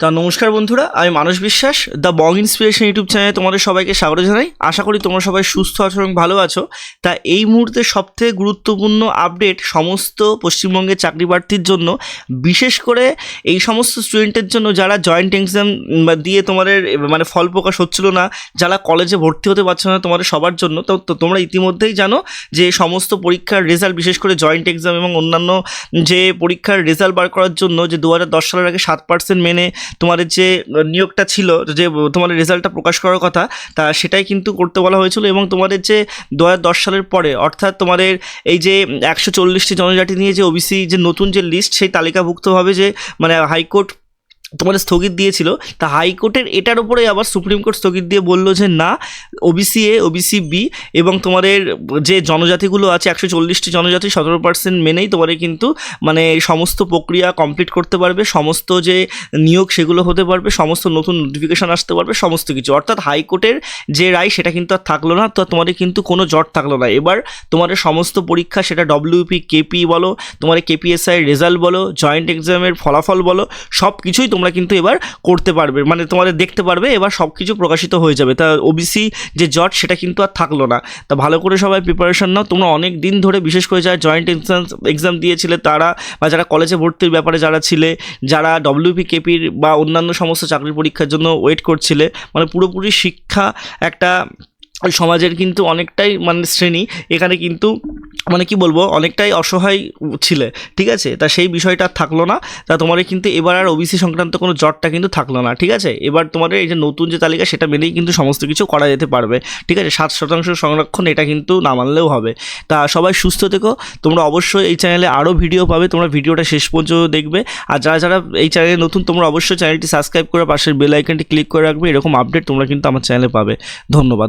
তা নমস্কার বন্ধুরা, আমি মানস বিশ্বাস দ্য বং ইন্সপিরেশন ইউটিউব চ্যানেলে তোমাদের সবাইকে স্বাগত জানাই। আশা করি তোমরা সবাই সুস্থ আছো এবং ভালো আছো। তা এই মুহূর্তে সবথেকে গুরুত্বপূর্ণ আপডেট সমস্ত পশ্চিমবঙ্গের চাকরি প্রার্থীর জন্য, বিশেষ করে এই সমস্ত স্টুডেন্টের জন্য যারা জয়েন্ট এক্সাম দিয়ে তোমাদের মানে ফল প্রকাশ হচ্ছিল না, যারা কলেজে ভর্তি হতে পারছ না তোমাদের সবার জন্য, তো তো তোমরা ইতিমধ্যেই জানো যে সমস্ত পরীক্ষার রেজাল্ট বিশেষ করে জয়েন্ট এক্সাম এবং অন্যান্য যে পরীক্ষার রেজাল্ট বার করার জন্য যে দু হাজার দশ সালের আগে সাত পার্সেন্ট মেনে তোমাদের যে নিয়োগটা ছিল, যে তোমাদের রেজাল্টটা প্রকাশ করার কথা, তা সেটাই কিন্তু করতে বলা হয়েছিল এবং তোমাদের যে, দু হাজার দশ সালের পরে, অর্থাৎ তোমাদের এই যে, একশো চল্লিশটি জনজাতি নিয়ে যে ওবিসি যে, নতুন যে লিস্ট সেই তালিকাভুক্তভাবে যে মানে হাইকোর্ট তোমাদের স্থগিত দিয়েছিল, তা হাইকোর্টের এটার উপরে আবার সুপ্রিম কোর্ট স্থগিত দিয়ে বলল যে না ওবিসি এ ওবিসি বি এবং তোমাদের যে জনজাতিগুলো আছে, একশো চল্লিশটি জনজাতি সতেরো পার্সেন্ট মেনেই তোমাদের কিন্তু মানে সমস্ত প্রক্রিয়া কমপ্লিট করতে পারবে, সমস্ত যে নিয়োগ সেগুলো হতে পারবে, সমস্ত নতুন নোটিফিকেশান আসতে পারবে, সমস্ত কিছু। অর্থাৎ হাইকোর্টের যে রায় সেটা কিন্তু আর থাকল না, তো তোমাদের কিন্তু কোনো জট থাকল না। এবার তোমাদের সমস্ত পরীক্ষা সেটা ডব্লিউপি কেপি বলো, তোমাদের কেপিএসআই রেজাল্ট বলো জয়েন্ট এক্সামের ফলাফল বলো সব কিছুই তোমরা কিন্তু এবার করতে পারবে মানে তোমাদের দেখতে পারবে, এবার সব কিছু প্রকাশিত হয়ে যাবে। তা ওবিসি যে জট সেটা কিন্তু আর থাকল না। তা ভালো করে সবাই প্রিপারেশন নাও। তোমরা অনেক দিন ধরে বিশেষ করে যারা জয়েন্ট এন্ট্রান্স এক্সাম দিয়েছিলে, তারা বা যারা কলেজে ভর্তির ব্যাপারে যারা ছিলে, যারা ডব্লিউপি কেপির বা অন্যান্য সমস্ত চাকরির পরীক্ষার জন্য ওয়েট করছিলে মানে পুরোপুরি শিক্ষা একটা সমাজের কিন্তু অনেকটাই মানে শ্রেণি। এখানে কিন্তু মানে কি বলব, অনেকটাই অসহায় ছিলে, ঠিক আছে? তা সেই বিষয়টা থাকল না। তা তোমাদের কিন্তু এবার আর ওবিসি সংক্রান্ত কোনো জটটা কিন্তু থাকল না, ঠিক আছে? এবার তোমাদের এই যে নতুন যে তালিকা, সেটা মেনেই কিন্তু সমস্ত কিছু করা যেতে পারবে, ঠিক আছে? সাত শতাংশ সংরক্ষণ এটা কিন্তু না মানলেও হবে। তা সবাই সুস্থ থেকো। তোমরা অবশ্যই এই চ্যানেলে আরও ভিডিও পাবে, তোমরা ভিডিওটা শেষ পর্যন্ত দেখবে। আর যারা যারা এই চ্যানেলে নতুন, তোমরা অবশ্যই চ্যানেলটি সাবস্ক্রাইব করে পাশের বেল আইকনটি ক্লিক করে রাখবে। এরকম আপডেট তোমরা কিন্তু আমার চ্যানেলে পাবে। ধন্যবাদ।